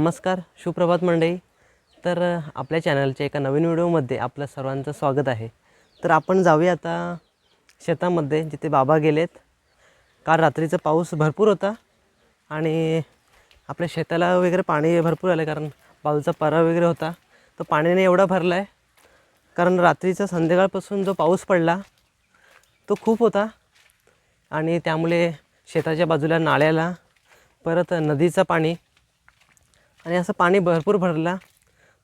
नमस्कार सुप्रभात मंडळी. तर आपल्या चॅनलच्या एका नवीन व्हिडिओमध्ये आपलं सर्वांचं स्वागत आहे. तर आपण जाऊया आता शेतामध्ये जिथे बाबा गेलेत. काल रात्रीचा पाऊस भरपूर होता आणि आपल्या शेताला वगैरे पाणी भरपूर आलं कारण बाजूचा परा वगैरे होता. तो पाण्याने एवढा भरला आहे कारण रात्रीचा संध्याकाळपासून जो पाऊस पडला तो खूप होता. आणि त्यामुळे शेताच्या बाजूला नाळ्याला परत नदीचं पाणी आणि असं पाणी भरपूर भरला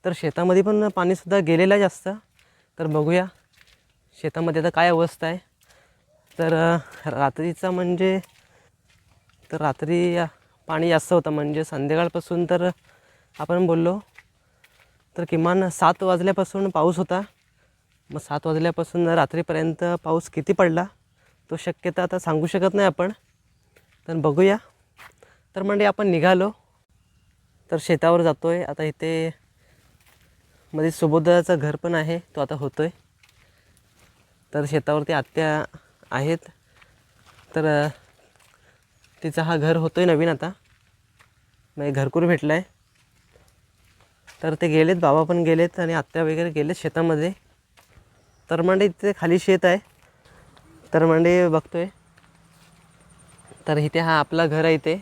तर शेतामध्ये पण पाणीसुद्धा गेलेलं आहे जास्त. तर बघूया शेतामध्ये आता काय अवस्था आहे. तर रात्रीचा म्हणजे तर रात्री पाणी जास्त होतं. म्हणजे संध्याकाळपासून तर आपण बोललो तर किमान सात वाजल्यापासून पाऊस होता. मग सात वाजल्यापासून रात्रीपर्यंत पाऊस किती पडला तो शक्यता आता सांगू शकत नाही आपण. तर बघूया. तर म्हणजे आपण निघालो. तर शेतावर जातो आहे आता इथे मध्ये सुबोधाचं घर पण आहे. तो आता होतो आहे तर शेतावरती आत्या आहेत. तर तिचा हा घर होतो आहे नवीन आता. म्हणजे घरकुर भेटला आहे तर ते गेलेत बाबा पण गेलेत आणि आत्या वगैरे गेलेत शेतामध्ये. तर म्हणजे इथे खाली शेत आहे. तर म्हणजे आहे तर इथे हा आपला घर आहे इथे.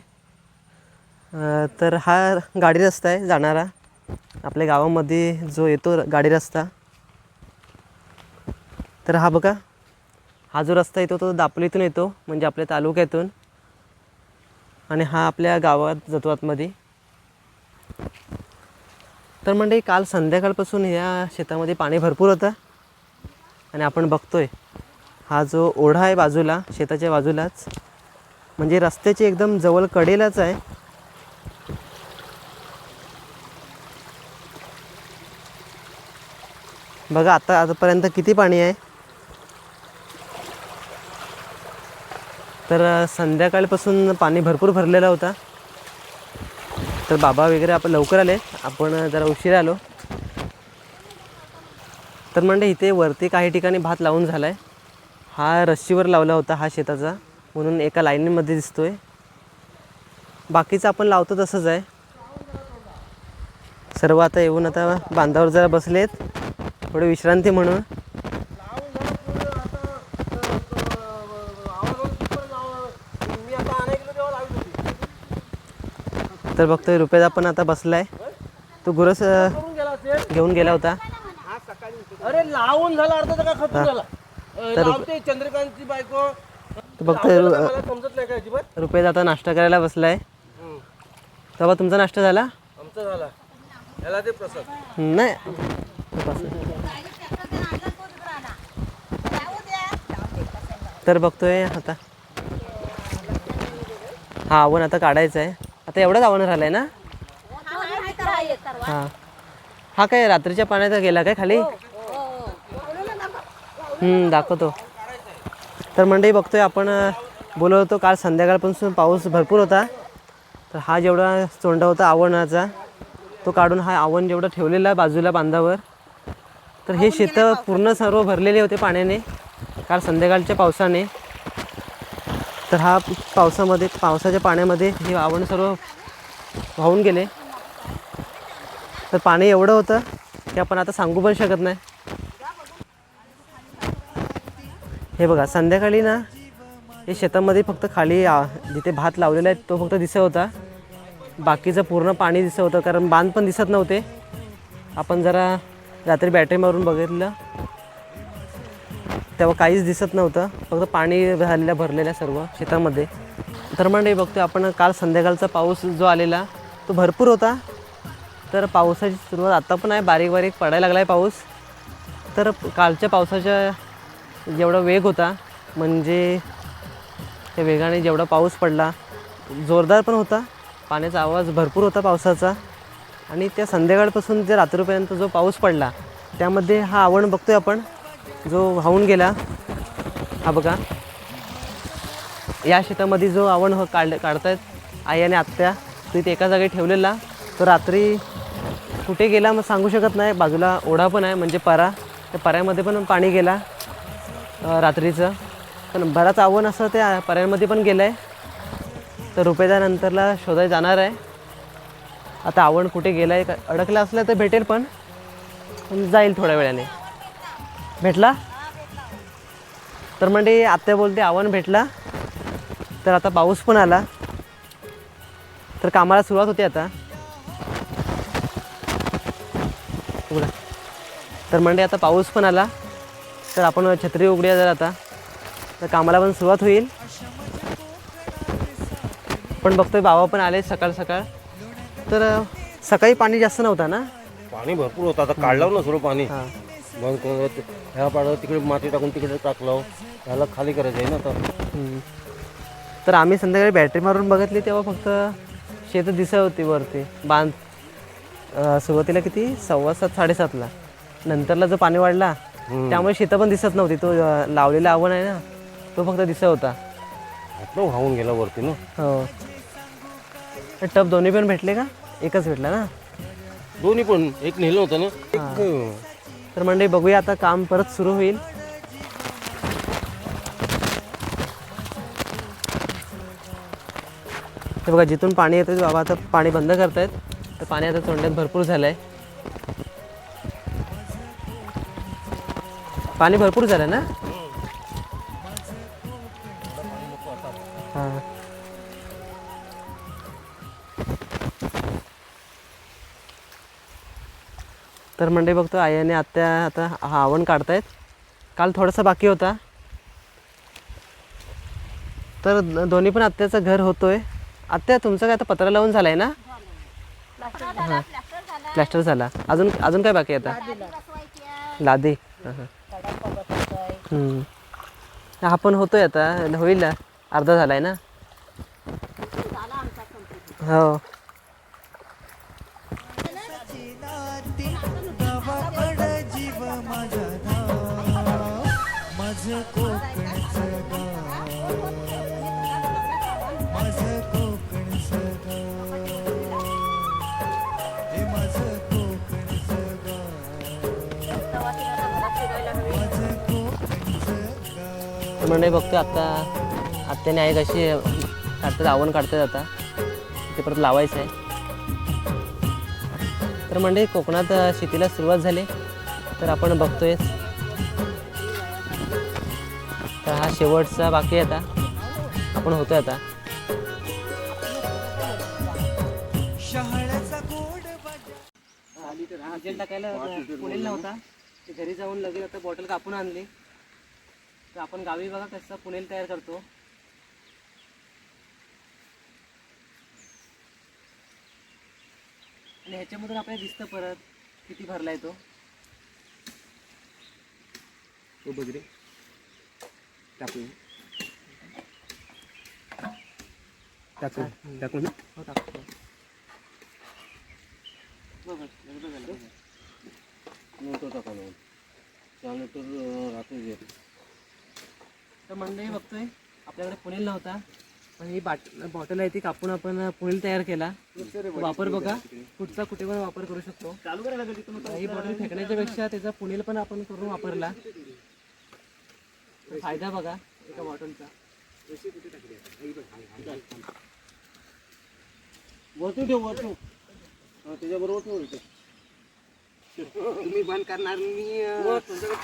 तर हा गाडी रस्ता आहे जाणारा. आपल्या गावामध्ये जो येतो गाडी रस्ता. तर हा बघा हा जो रस्ता येतो तो दापोलीतून येतो म्हणजे आपल्या तालुक्यातून. आणि हा आपल्या गावात जातो आतमध्ये. तर म्हणजे काल संध्याकाळपासून या शेतामध्ये पाणी भरपूर होतं. आणि आपण बघतोय हा जो ओढा आहे बाजूला शेताच्या बाजूलाच म्हणजे रस्त्याची एकदम जवळ कडेलाच आहे. बघा आता आतापर्यंत किती पाणी आहे? तर संध्याकाळपासून पाणी भरपूर भरलेला होता. तर बाबा वगैरे आपण लवकर आले. आपण जरा उशिरा आलो. तर म्हणजे इथे वरती काही ठिकाणी भात लावून झाला आहे हा रस्सीवर लावला होता हा शेताचा. म्हणून एका लाईनीमध्ये दिसतो आहे बाकीचं आपण लावतो तसंच आहे. सर्व आता येऊन आता बांधावर जरा बसलेत. थोडी विश्रांती म्हणून. तर बघतोय रुपयाचा पण आता बसलाय. तो गुरस घेऊन गेला होता. अरे लावून झाला अर्धा का खतून झाला? लावते चंद्रकांतची बायको. तर बघतोय समजत नाही का अजिबात. रुपयाचा आता नाश्ता करायला बसलाय. तेव्हा तुमचा नाश्ता झाला? आमचा झाला. याला ते प्रसाद. नाही. तर बघतोय आता. हा आवण आता काढायचं आहे. आता एवढंच आवण राहिलं आहे ना? हां. हा काय रात्रीच्या पाण्याचा गेला काय खाली? हम्म, दाखवतो. तर मंडळी बघतोय आपण बोलवतो काल संध्याकाळपासून पाऊस भरपूर होता. तर हा जेवढा चोंडा होता आवणाचा तो काढून हा आवण जेवढं ठेवलेला बाजूला बांधावर तर हे शेतं पूर्ण सर्व भरलेले होते पाण्याने. काल संध्याकाळच्या पावसाने. तर हा पावसामध्ये पावसाच्या पाण्यामध्ये हे आवण सर्व वाहून गेले. तर पाणी एवढं होतं की आपण आता सांगू पण शकत नाही. हे बघा संध्याकाळी ना हे शेतामध्ये फक्त खाली जिथे भात लावलेला आहे तो फक्त दिसत होता. बाकीचं पूर्ण पाणी दिसत होतं कारण बांध पण दिसत नव्हते. आपण जरा रात्री बॅटरी मारून बघितलं. तेव्हा काहीच दिसत नव्हतं. फक्त पाणी झालेलं भरलेल्या सर्व शेतामध्ये. तर म्हणजे बघतो आपण काल संध्याकाळचा पाऊस जो आलेला तो भरपूर होता. तर पावसाची सुरुवात आता पण आहे. बारीक बारीक पडायला लागला आहे पाऊस. तर कालच्या पावसाच्या जेवढा वेग होता म्हणजे त्या वेगाने जेवढा पाऊस पडला जोरदार पण होता. पाण्याचा आवाज भरपूर होता पावसाचा. आणि त्या संध्याकाळपासून जे रात्रीपर्यंत जो पाऊस पडला त्यामध्ये हा आवण बघतोय आपण जो वाहून गेला हा बघा. या शेतामध्ये जो आवण हो काढ काढतायत आई आणि आत्या तो इथे एका जागी ठेवलेला. तो रात्री कुठे गेला मग सांगू शकत नाही. बाजूला ओढा पण आहे म्हणजे परा. त्या पऱ्यामध्ये पण पाणी गेला रात्रीचं. पण बराच आवण असं त्या पऱ्यांमध्ये पण गेलं आहे तर रुपयेदानंतरला शोधायला जाणार आहे. आता आवड कुठे गेलाय का अडकला असला तर भेटेल पण. जाईल थोड्या वेळाने. भेटला? तर म्हणजे आत्या बोलते आवण भेटला. तर आता पाऊस पण आला. तर कामाला सुरुवात होते आता. उघडा. तर म्हणजे आता पाऊस पण आला. तर आपण छत्री उघडूया जर आता. तर कामाला पण सुरुवात होईल. पण बघतोय बाबा पण आले सकाळ सकाळ तर सकाळी पाणी जास्त नव्हता ना? पाणी भरपूर होतं. आता काढलं ना सर्व पाणी. हां. मग तो- ह्या पाडं तिकडे माती टाकून तिकडे टाकलं. ह्याला खाली करायचं आहे ना आता. हम्म. तर आम्ही संध्याकाळी बॅटरी मारून बघितली तेव्हा फक्त शेत दिसत होती वरती. बांध अं, सुरुवातीला किती? सव्वा सात साडेसातला नंतरला जो पाणी वाढला त्यामुळे शेतं पण दिसत नव्हती. तो अं, लावलेला आवण आहे ना तो फक्त दिसत होता. वाहून गेला वरती ना. हो. टप दोन्ही पण भेटले का? एकच भेटला ना? दोन्ही पण एक नेलं होतं ना? एक. तर मंडळी बघूया आता काम परत सुरू होईल. हे बघा जिथून पाणी येतं बाबा आता पाणी बंद करतायत. तर पाणी आता तोंड्यात भरपूर झालंय. पाणी भरपूर झालं ना? तर मंडळी बघतो आई आणि आत्या आता हा आवण काढतायत. काल थोडासा बाकी होता. तर दोन्ही पण आत्याचं घर होतोय. आत्या तुमचं काय आता पत्रा लावून झालंय ना? हां. प्लॅस्टर झाला. अजून अजून काय बाकी आता? लादी. हां, हां. हा पण होतोय आता. होईल ना. अर्धा आहे ना? हो. माझं कोकणचं गाव माझं कोकणचं गाव हे माझं कोकणचं गाव माझं कोकणचं तर मंडळी बघतो आत्ता आत्याने आहे? कशी काढतात आवण काढतात आता. ते परत लावायचं आहे तर मंडळी कोकणात शेतीला सुरुवात झाली. तर आपण बघतोय शेवटचा बाकी आता. आपण होतोय आता. डिझेल टाकायला पुढील नव्हता. ते घरी जाऊन लगेच आता बॉटल कापून आणली. तर आपण गावी बघा कसं पुणेल तयार करतो. आणि ह्याच्यामधून आपल्याला दिसतं परत किती भरलाय तो. तो बघ रे. टाकून टाकून टाकून हो टाकतो. बघ, बघ, बघ, बघ, बघ. नव्हतं टाकायला त्यानंतर रात्री येत तर मंडळी बघतोय आपल्याकडे पुणेल नव्हता पण ही बाट बॉटल आहे ती कापून आपण पुणेल तयार केला. वापर बघा कुठचा कुठे पण वापर करू शकतो. ही बॉटल फेकण्याच्या पेक्षा त्याचा पुणेल पण आपण करून वापरला. तर फायदा बघा एका बॉटलचा. वरती ठेव वर ठेव हा त्याच्याबरोबर ठेव ते. तुम्ही बंद करणार मी तुमच्याकडे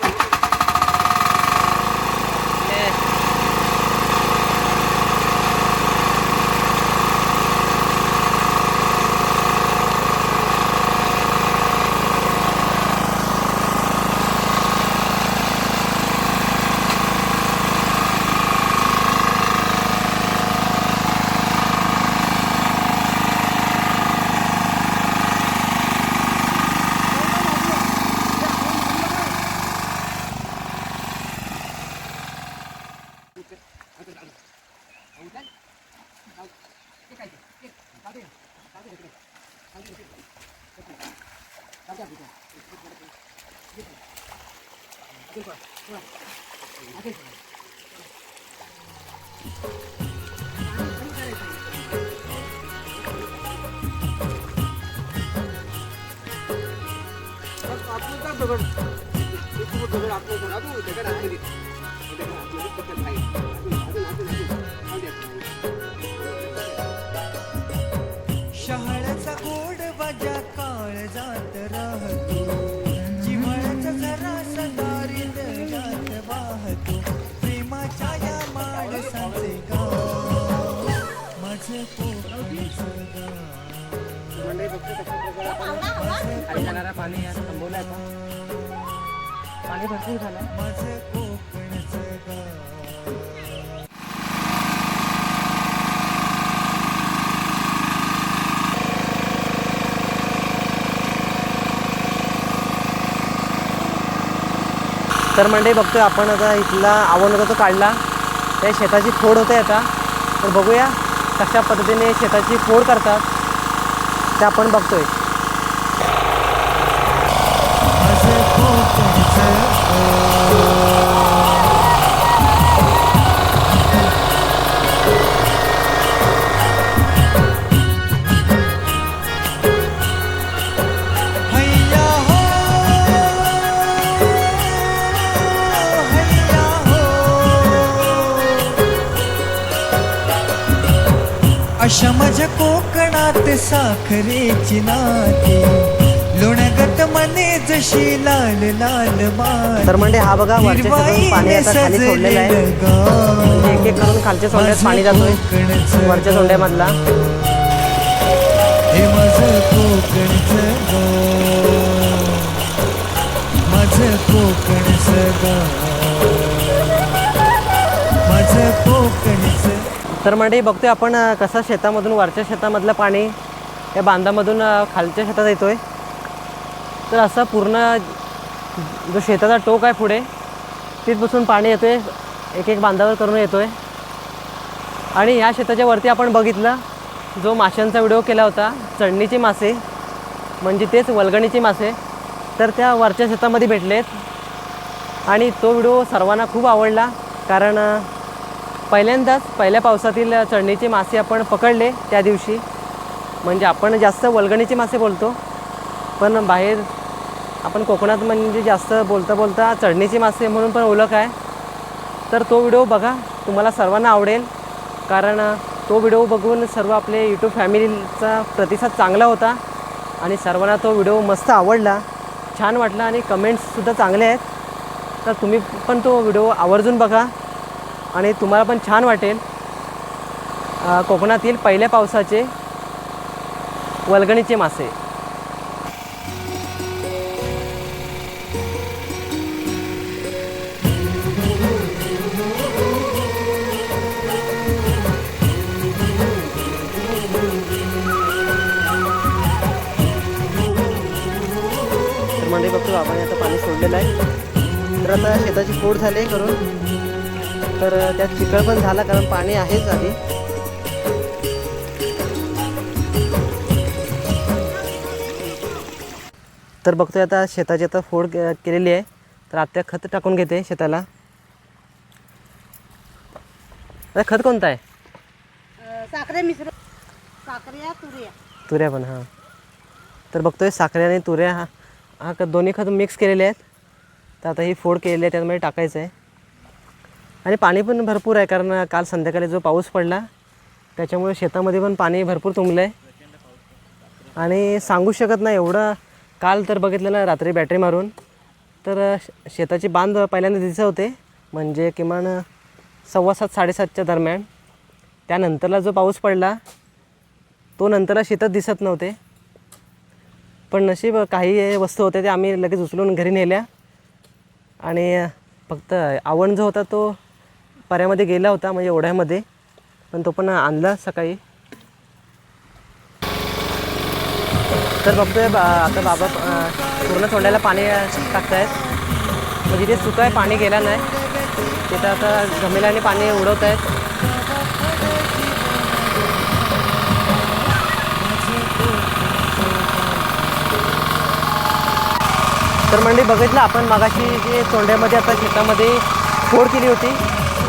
शहाळ्याचा गोड बाजा काळ जात राहतो. जिव्हाळ्याचा जात वाहतो. प्रेमाच्या या माणसाचे गाव. माझे पोकळीचं गाव. पाणी थांबवलं तर मंडळी बघतोय आपण आता इथला आवड होता तो काढला. त्या शेताची फोड होते आता. तर बघूया कशा पद्धतीने शेताची फोड करतात ते आपण बघतोय. अशा माझ्या हो, हो। कोकणात साखरेची नाती। मने जशी लाल लाल माती तर म्हणजे हा बघा वरच्या शेतातून पाणी आता खाली सोडलेलं आहे. म्हणजे एक एक करून खालच्या सोंड्यात पाणी जातोय. वरच्या सोंड्यामधला. हे माझं कोकणचं गाव माझं कोकणचं गाव माझं कोकणचं तर मंडळी बघतोय आपण कसं शेतामधून वरच्या शेतामधलं पाणी या बांधामधून खालच्या शेतात येतोय. तर असा पूर्ण जो शेताचा टोक आहे पुढे तिथपासून पाणी येतोय एक एक बांधावर करून येतोय. आणि ह्या शेताच्या वरती आपण बघितलं जो माशांचा व्हिडिओ केला होता चढणीचे मासे म्हणजे तेच वलगणीचे मासे तर त्या वरच्या शेतामध्ये भेटलेत. आणि तो व्हिडिओ सर्वांना खूप आवडला कारण पहिल्यांदाच पहिल्या पावसातील चढणीचे मासे आपण पकडले त्या दिवशी. म्हणजे आपण जास्त वलगणीचे मासे बोलतो पण बाहेर आपण कोकणात म्हणजे जास्त बोलता बोलता चढणीचे मासे म्हणून पण ओळख आहे. तर तो व्हिडिओ बघा तुम्हाला सर्वांना आवडेल. कारण तो व्हिडिओ बघून सर्व आपले यूट्यूब फॅमिलीचा प्रतिसाद चांगला होता आणि सर्वांना तो व्हिडिओ मस्त आवडला छान वाटला आणि कमेंट्ससुद्धा चांगले आहेत. तर तुम्ही पण तो व्हिडिओ आवर्जून बघा आणि तुम्हाला पण छान वाटेल. कोकणातील पहिल्या पावसाचे वलगणीचे मासे. सोडलेलं आहे. तर आता शेताची फोड झाली करून. तर त्यात चिखल पण झाला कारण पाणी आहेच आधी. तर बघतोय आता शेताची आता फोड केलेली आहे. तर आत्या खत टाकून घेते शेताला. आता खत कोणतं आहे? साखरे मिश्र साखऱ्या तुऱ्या तुऱ्या पण हां. तर बघतोय साखरे आणि तुऱ्या हा हा क- दोन्ही खत मिक्स केलेले आहेत. तर आता ही फोड केलेली आहे त्यामध्ये टाकायचं आहे. आणि पाणी पण भरपूर आहे कारण काल संध्याकाळी जो पाऊस पडला त्याच्यामुळे शेतामध्ये पण पाणी भरपूर तुंबलं आहे आणि सांगू शकत नाही एवढं काल तर बघितलं ना रात्री बॅटरी मारून. तर शेताची बांध पहिल्यांदा दिसत होते म्हणजे किमान सव्वा सात साडेसातच्या दरम्यान. त्यानंतरला जो पाऊस पडला तो नंतरला शेतात दिसत नव्हते. पण नशीब काही वस्तू होत्या त्या आम्ही लगेच उचलून घरी नेल्या. आणि फक्त आवण जो होता तो पर्यामध्ये गेला होता म्हणजे ओढ्यामध्ये. पण तो पण आणला सकाळी. तर बघतोय बा आता बाबा पूर्ण तोंडाला पाणी टाकतायत. म्हणजे ते सुकं आहे पाणी गेला नाही. तिथं आता घमेल्याने पाणी उडवत आहेत तर मंडळी बघितलं आपण मगाशी जे तोंड्यामध्ये आता शेतामध्ये फोड केली होती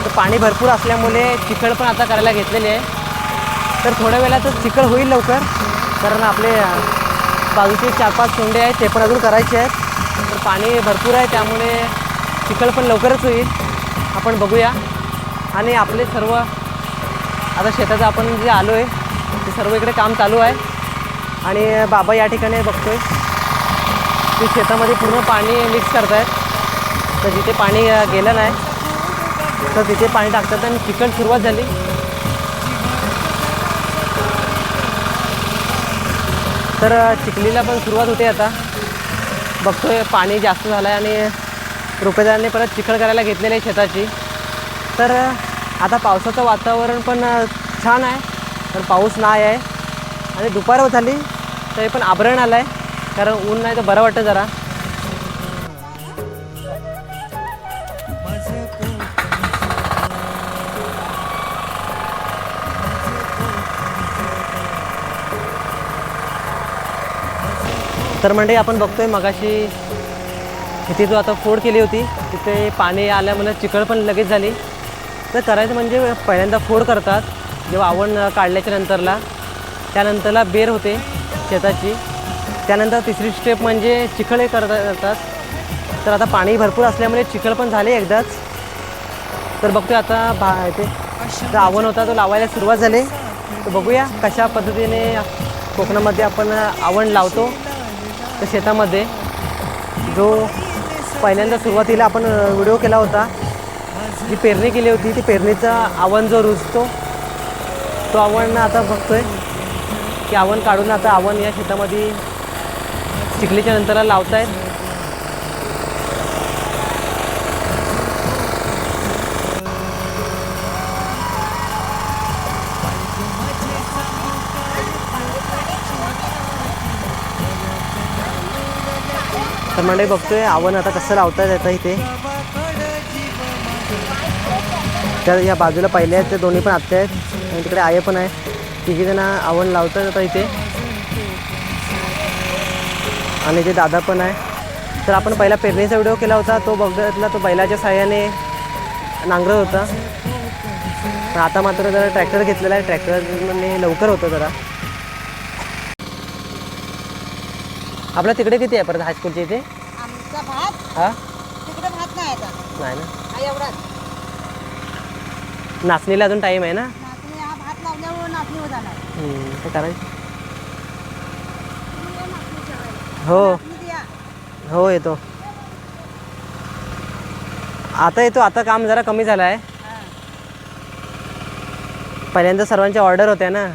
तर पाणी भरपूर असल्यामुळे चिखळ पण आता करायला घेतलेली आहे. तर थोड्या वेळातच चिखळ होईल लवकर कारण आपले बाजूचे चार पाच तोंडे आहेत ते पण अजून करायचे आहेत. तर पाणी भरपूर आहे त्यामुळे चिखळ पण लवकरच होईल. आपण बघूया. आणि आपले सर्व आता शेताचं आपण जे आलो आहे ते सर्व इकडे काम चालू आहे. आणि बाबा या ठिकाणी बघतो आहे ते शेतामध्ये पूर्ण पाणी मिक्स करतायत. तर जिथे पाणी गेलं नाही तर तिथे पाणी टाकतात आणि चिकट सुरुवात झाली. तर चिखलीला पण सुरुवात होते आता. बघतोय पाणी जास्त झालं आहे आणि रुपयेदारांनी परत चिखल करायला घेतलेली आहे शेताची. तर आता पावसाचं वातावरण पण छान आहे. पण पाऊस नाही आहे. आणि दुपार झाली तरी पण आभरण आलं आहे कारण ऊन नाही तर बरं वाटतं जरा. तर म्हणजे आपण बघतोय मगाशी तिथे जो आता फोड केली होती तिथे पाणी आल्यामुळे चिकळ पण लगेच झाली. तर करायचं म्हणजे पहिल्यांदा फोड करतात जेव्हा आवण काढल्याच्या नंतरला. त्यानंतरला बेर होते शेताची. त्यानंतर तिसरी स्टेप म्हणजे चिखल करता करतात. तर आता पाणी भरपूर असल्यामुळे चिखल पण झाले एकदाच. तर बघतोय आता भा ते तर आवण होता तो लावायला सुरुवात झाली. तर बघूया कशा पद्धतीने कोकणामध्ये आपण आवण लावतो. तर शेतामध्ये. जो पहिल्यांदा सुरुवातीला आपण व्हिडिओ केला होता जी पेरणी केली होती ती पेरणीचा आवण जो रुजतो तो आवण आता बघतोय. की आवण काढून आता आवण या शेतामध्ये चिखलीच्या नंतरला लावतायत. तर मंडळी बघतोय आव्हान आता कसं लावतात त्याचा इथे. तर या बाजूला पहिले आहेत ते दोन्ही पण आत्या आहेत. आणि तिकडे आये पण आहे. तिघी जण आवण लावतात आता इथे. आणि ते दादा पण आहे. तर आपण पहिला पेरणीचा व्हिडिओ केला होता. तो बघितला तो बैलाच्या साह्याने नांगरत होता. पण आता मात्र जरा ट्रॅक्टर घेतलेला आहे. ट्रॅक्टरने लवकर होतं जरा. आपल्या तिकडे किती आहे? परत हायस्कूलच्या इथे? हा? नाही ना? नाचणीला अजून टाईम आहे ना? नाचणी हा भात लावल्यावर नाचणी हो जाणार हम्म, ते करायचं तुम्ही या नाचणी ठेवायला. हो. हो येतो. आता येतो आता काम जरा कमी झालं आहे पहिल्यांदा सर्वांच्या ऑर्डर होत्या ना.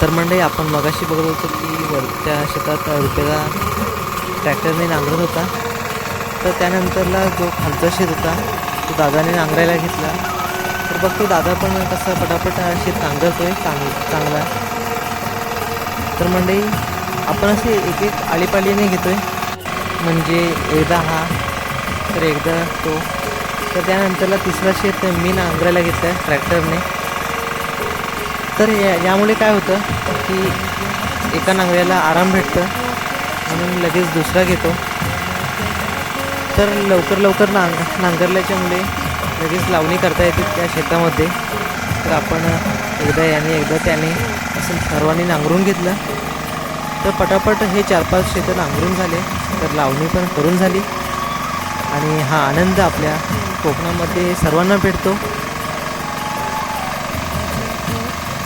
तर मंडळी आपण मगाशी बघत होतो की वरच्या शेतात रुपयाला ट्रॅक्टरने नांगरत होता. तर त्यानंतरला जो खालचा शेत होता तो दादाने नांगरायला घेतला. तर बघ तो दादा पण कसा पटापट हा शेत नांगरतोय चांग चांगला. तर म्हणजे आपण असे एक एक आळीपाळीने घेतोय. म्हणजे एकदा हा तर एकदा तो. तर त्यानंतरला तिसरा शेत मी नांगरायला घेतला आहे ट्रॅक्टरने. तर या यामुळे काय होतं की एका नांगऱ्याला आराम भेटतं. म्हणून लगेच दुसरा घेतो. तर लवकर लवकर नांग नांगरल्याच्यामुळे लगेच लावणी करता येते त्या शेतामध्ये. तर आपण एकदा याने एकदा त्याने असं सर्वांनी नांगरून घेतलं. तर पटापट हे चार पाच शेतं नांगरून झाले. तर लावणी पण करून झाली. आणि हा आनंद आपल्या कोकणामध्ये सर्वांना भेटतो.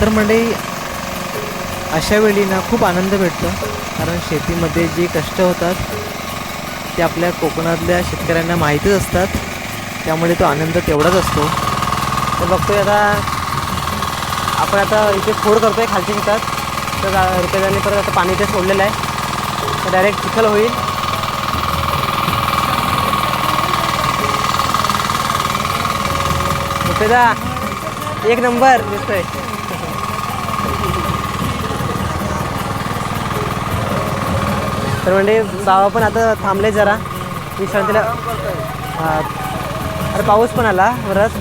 तर म्हणजे अशा वेळी ना खूप आनंद भेटतो. कारण शेतीमध्ये जे कष्ट होतात ते आपल्या कोकणातल्या शेतकऱ्यांना माहितीच असतात. त्यामुळे तो आनंद तेवढाच असतो. तर बघतोय आता आपण आता इथे फोड करतोय खालच्या शेतात. तर रुपयाने परत आता पाणी इथे सोडलेलं आहे. तर डायरेक्ट चिखल होईल. रुपयेदा एक नंबर दिसतोय. तर म्हणजे बाबा पण आता थांबले जरा. विश्रांतीला हा अरे पाऊस पण आला परत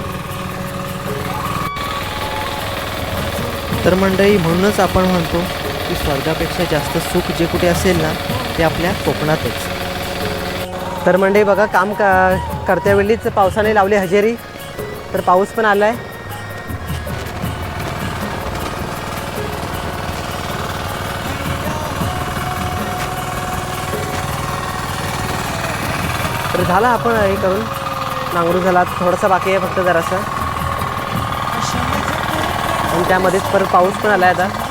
तर मंडळी म्हणूनच आपण म्हणतो की स्वर्गापेक्षा जास्त सुख जे कुठे असेल ना ते आपल्या कोकणातच. तर मंडळी बघा काम का करत्या वेळीच पावसाने लावली हजेरी. तर पाऊस पण आला आहे तर झाला आपण हे करून. नांगरू झाला. थोडासा बाकी आहे फक्त जरासा. आणि त्यामध्येच परत पाऊस पण आला आहे आता.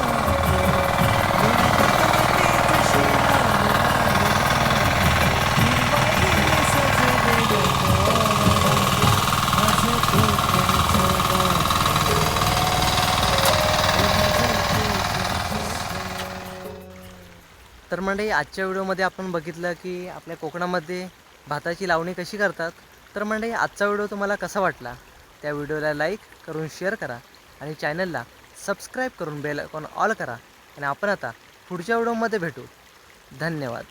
तर म्हणजे आजच्या व्हिडिओमध्ये आपण बघितलं की आपल्या कोकणामध्ये भाताची लावणी कशी करतात? तर म्हणजे आजचा व्हिडिओ तुम्हाला कसा वाटला? त्या व्हिडिओला लाईक करून शेअर करा आणि चॅनलला सबस्क्राईब करून बेल आयकॉन ऑल करा. आणि आपण आता पुढच्या व्हिडिओमध्ये भेटू. धन्यवाद.